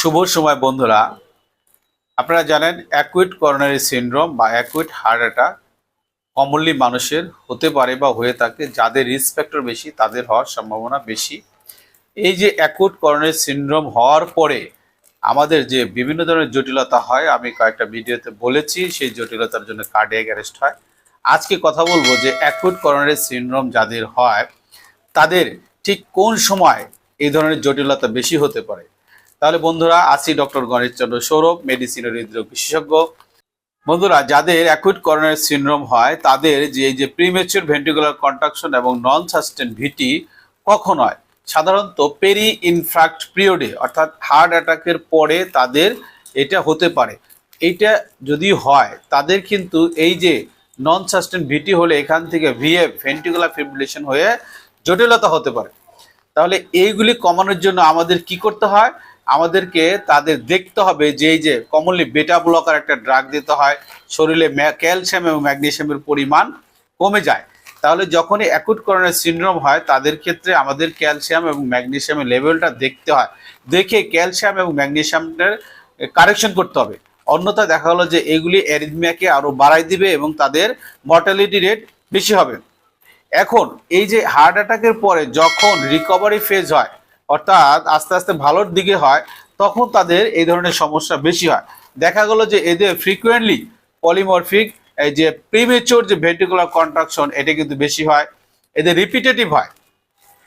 শুভ সময়, বন্ধুরা। আপনারা জানেন অ্যাকুইট করোনারি সিনড্রোম বা অ্যাকুইট হার্ট অ্যাটাক কমনলি মানুষের হতে পারে বা হয়ে থাকে, যাদের রিস্ক ফ্যাক্টর বেশি, তাদের হওয়ার সম্ভাবনা বেশি। এই যে অ্যাকুইট করোনারি সিনড্রোম হওয়ার পরে আমাদের যে বিভিন্ন ধরনের জটিলতা হয়, আমি কয়েকটা ভিডিওতে বলেছি, সেই জটিলতার জন্য কার্ডিয়াক অ্যারেস্ট হয়। আজকে কথা বলব যে অ্যাকুইট করোনারি সিনড্রোম যাদের হয়, তাদের ঠিক কোন সময় এই ধরনের জটিলতা বেশি হতে পারে? তাহলে বন্ধুরা, আছি ডক্টর গণেশ চন্দ্র সৌরভ মেডিসিন হৃদরোগ বিশেষজ্ঞ। বন্ধুরা, যাদের অ্যাকুইট করোনারি সিনড্রোম হয়, তাদের যে, এই যে প্রিমেচুর ভেন্টিকুলার কন্ট্রাকশন এবং নন সাস্টেন ভিটি কখন হয়? সাধারণত পেরি ইনফ্রাক্ট পিরিয়ডে অর্থাৎ হার্ট অ্যাটাকের পরে তাদের এটা হতে পারে। এইটা যদি হয়, তাদের কিন্তু এই যে নন সাস্টেন ভিটি হলে এখান থেকে ভিএফ ভেন্টিকুলার ফিব্রিলেশন হয়ে জটিলতা হতে পারে। তাহলে এইগুলি কমানোর জন্য আমাদের কি করতে হয়? আমাদেরকে তাদের দেখতে হবে যে এই যে কমনলি বেটা ব্লকার একটা ড্রাগ দিতে হয়, শরীরে ক্যালসিয়াম এবং ম্যাগনেশিয়ামের পরিমাণ কমে যায়। তাহলে যখনই অ্যাকুট করোনার সিনড্রোম হয়, তাদের ক্ষেত্রে আমাদের ক্যালসিয়াম এবং ম্যাগনেসিয়ামের লেভেলটা দেখতে হয়। দেখে ক্যালসিয়াম এবং ম্যাগনেসিয়ামটার কারেকশন করতে হবে। অন্যথা দেখা গেলো যে এগুলি অ্যারিথমিয়াকে আরও বাড়াই দিবে এবং তাদের মর্টালিটি রেট বেশি হবে। এখন এই যে হার্ট অ্যাটাকের পরে যখন রিকভারি ফেজ হয় অর্থাৎ আস্তে আস্তে ভালোর দিকে হয়, তখন তাদের এই ধরনের সমস্যা বেশি হয়। দেখা গেল যে এদের ফ্রিকুয়েন্টলি পলিমরফিক এই যে প্রিমেচোর যে ভেন্টিকুলার কন্ট্রাকশন এটা কিন্তু বেশি হয়। এদের রিপিটেটিভ হয়।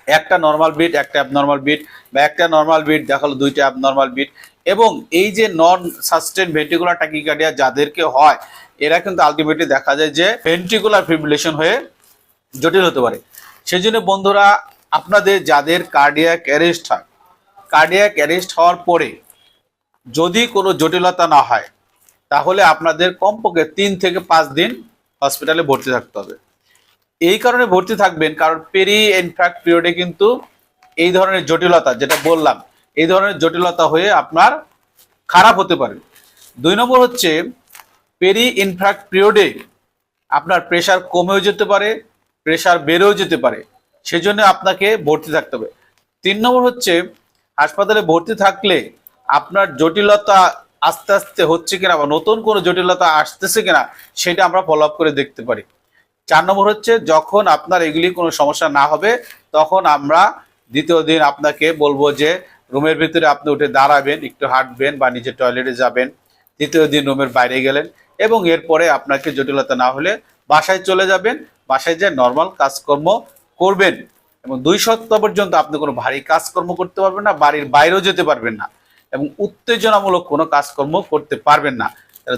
একটা নর্মাল বিট একটা অ্যাবনর্মাল বিট বা একটা নর্মাল বিট দেখাল দুইটা অ্যাবনর্মাল বিট এবং এই যে নন সাস্টেন ভেন্টিকুলার টাকিকার্ডিয়া যাদেরকে হয়, এরা কিন্তু আলটিমেটলি দেখা যায় যে ভেন্টিকুলার ফিব্রিলেশন হয়ে জটিল হতে পারে। সেই জন্য বন্ধুরা আপনাদের যাদের কার্ডিয়াক অ্যারেস্ট হয় কার্ডিয়াক অ্যারেস্ট হওয়ার পরে যদি কোনো জটিলতা না হয়, তাহলে আপনাদের কমপক্ষে তিন থেকে পাঁচ দিন হসপিটালে ভর্তি থাকতে হবে। এই কারণে ভর্তি থাকবেন, কারণ পেরি ইনফ্যাক্ট পিরিয়ডে কিন্তু এই ধরনের জটিলতা, যেটা বললাম, এই ধরনের জটিলতা হয়ে আপনার খারাপ হতে পারে। দুই নম্বর হচ্ছে পেরি ইনফ্যাক্ট পিরিয়ডে আপনার প্রেশার কমেও যেতে পারে প্রেশার বেড়েও যেতে পারে। সেজন্য আপনাকে ভর্তি থাকতে হবে। তিন নম্বর হচ্ছে, হাসপাতালে ভর্তি থাকলে আপনার জটিলতা আস্তে আস্তে হচ্ছে কিনা বা নতুন কোনো জটিলতা আসতেছে কিনা সেটা আমরা ফলো আপ করে দেখতে পারি। চার নম্বর হচ্ছে, যখন আপনার এগুলি কোনো সমস্যা না হবে, তখন আমরা দ্বিতীয় দিন আপনাকে বলব যে, রুমের ভিতরে আপনি উঠে দাঁড়াবেন, একটু হাঁটবেন বা নিজের টয়লেটে যাবেন। তৃতীয় দিন রুমের বাইরে গেলেন এবং এরপরে আপনাকে জটিলতা না হলে বাসায় চলে যাবেন। বাসায় যে নর্মাল কাজকর্ম করবেন এবং দুই সপ্তাহ পর্যন্ত আপনি কোনো ভারী কাজকর্ম করতে পারবেন না, বাড়ির বাইরেও যেতে পারবেন না এবং উত্তেজনামূলক কোনো কাজকর্ম করতে পারবেন না।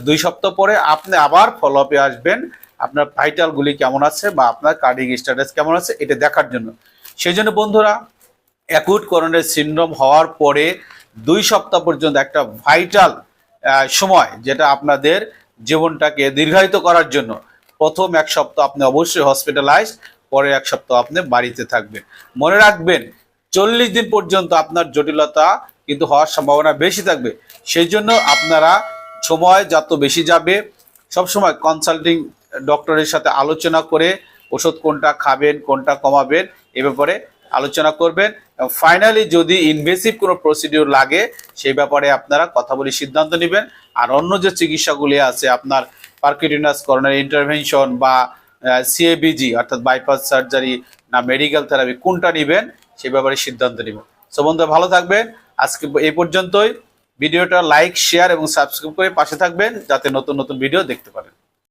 দুই সপ্তাহ পরে আপনি আবার ফলো আপে আসবেন, আপনার ভাইটালগুলি কেমন আছে বা আপনার কার্ডিক স্ট্যাটাস কেমন আছে এটা দেখার জন্য। সেই জন্য বন্ধুরা অ্যাকুট করোনার সিন্ড্রোম হওয়ার পরে দুই সপ্তাহ পর্যন্ত একটা ভাইটাল সময় যেটা আপনাদের জীবনটাকে দীর্ঘায়িত করার জন্য। প্রথম এক সপ্তাহ আপনি অবশ্যই হসপিটালাইজ পরে এক সপ্তাহ আপনি বাড়িতে থাকবেন। মনে রাখবেন, চল্লিশ দিন পর্যন্ত আপনার জটিলতা কিন্তু হওয়ার সম্ভাবনা বেশি থাকবে। সেই জন্য আপনারা সময় যত বেশি যাবে, সবসময় কনসাল্টিং ডক্টরের সাথে আলোচনা করে ওষুধ কোনটা খাবেন, কোনটা কমাবেন, এ ব্যাপারে আলোচনা করবেন। এবং ফাইনালি যদি ইনভেসিভ কোনো প্রসিডিওর লাগে সেই ব্যাপারে আপনারা কথা বলে সিদ্ধান্ত নেবেন। আর অন্য যে চিকিৎসাগুলি আছে, আপনার পার্কিটিনাস করোনারি ইন্টারভেনশন বা সিএবিজি অর্থাৎ বাইপাস সার্জারি না মেডিকেল থেরাপি কোনটা নেবেন, সে ব্যাপারে সিদ্ধান্ত নেবেন। সো বন্ধুরা, ভালো থাকবেন। আজকে এই পর্যন্তই। ভিডিওটা লাইক শেয়ার এবং সাবস্ক্রাইব করে পাশে থাকবেন, যাতে নতুন নতুন ভিডিও দেখতে পারেন।